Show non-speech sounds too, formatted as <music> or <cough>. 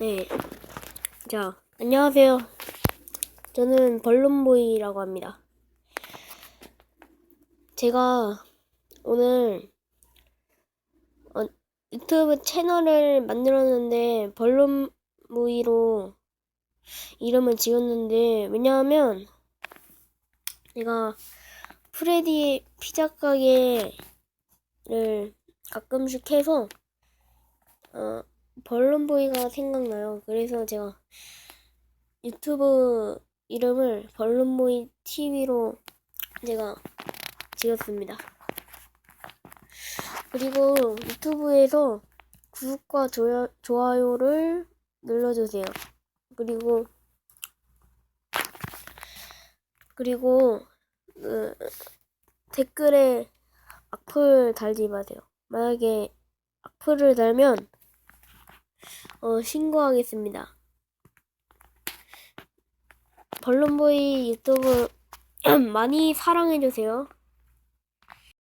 네. 자, 안녕하세요. 저는 벌룬보이라고 합니다. 제가 오늘 어, 유튜브 채널을 만들었는데 벌룬보이로 이름을 지었는데 왜냐하면 제가 프레디 피자 가게를 가끔씩 해서 어, 벌룬보이가 생각나요. 그래서 제가 유튜브 이름을 벌룬보이 TV로 제가 지었습니다. 그리고 유튜브에서 구독과 좋아, 좋아요를 눌러주세요. 그리고 그리고 그, 댓글에 악플 달지 마세요. 만약에 악플을 달면 어, 신고하겠습니다. 벌룬보이 유튜브 <clears throat> 많이 사랑해주세요.